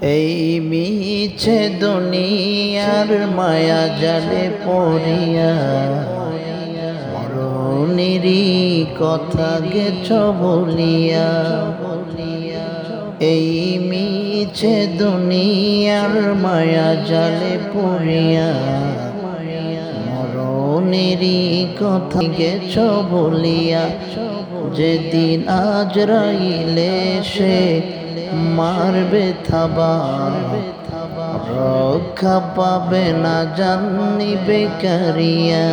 এই মিছে দুনিয়ার মায়া জালে পড়িয়া, মরণেরই কথা গেছ বলিয়া। এই মিছে দুনিয়ার মায়া জালে পড়িয়া, মরণেরই কথা গেছ বলিয়া। যেদিন আজ রাইলে সে মারবে থাবা রক্ষা পাবে না জানি বেকারিয়া।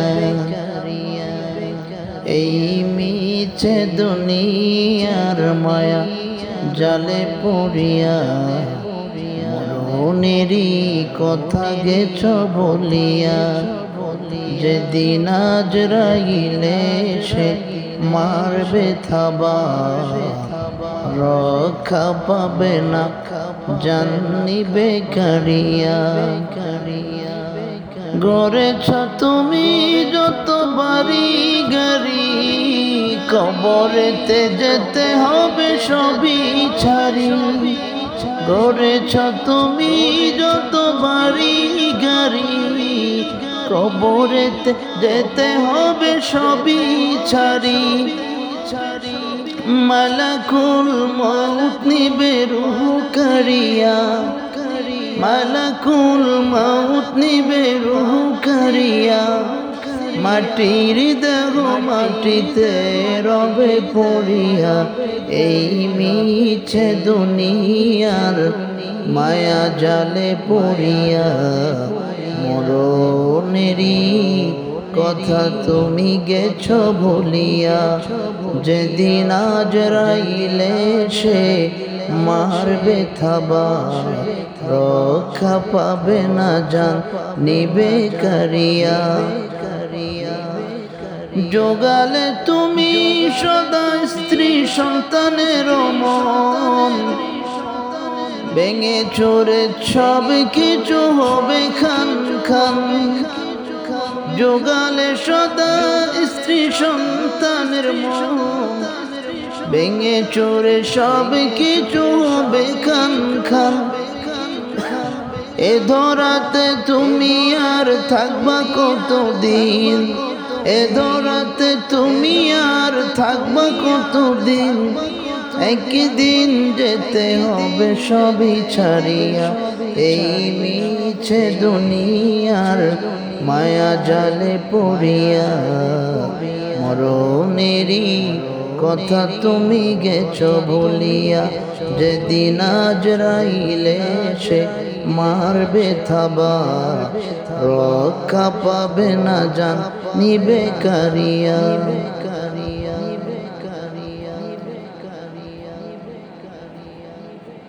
এই মিছে দুনিয়ার মায়া জালে পড়িয়া। মরণেরই কথা গেছ বলিয়া। যেদিন আজ রাইলে সে মারবে থাবা রক্ষা পাবে না। জানি বেকারিয়া। গড়েছ তুমি যত বাড়ি গাড়ি, কবরেতে যেতে হবে সবই ছাড়ি। গড়েছ তুমি যত বাড়ি গাড়ি কবরেতে যেতে হবে সবই ছাড়ি। মালাকুল মৌত নিবে রুহু করিয়া। মালাকুল মৌত নিবে রুহু করিয়া। মাটির দেহ মাটিতে রবে পড়িয়া, এই মিছে দুনিয়ার মায়া জালে পড়িয়া। মরণেরই কথা তুমি গেছ ভুলিয়া। যেদিন আজ রাইলে সে মারবে থাবা রক্ষা পাবে না জান, নিবে কারিয়া। যোগালে তুমি সদা স্ত্রী সন্তানের মন। ভেঙে চোরে সব কিছু হবে খান খান। যোগালে সদা স্ত্রী সন্তানের ভেঙে চোরে সব কিছু হবে খান খান। এ ধরাতে তুমি আর থাকবা কতদিন? এ ধরাতে তুমি আর থাকবা কতদিন? একদিন যেতে হবে সবই ছাড়িয়া, এই মিছে দুনিয়ার মায়া জালে পড়িয়া। মরণেরই কথা তুমি গেছ বলিয়া, যেদিন আজ রাইলে সে মারবে থাবা রক্ষা পাবে না জান, নিবে কারিয়া।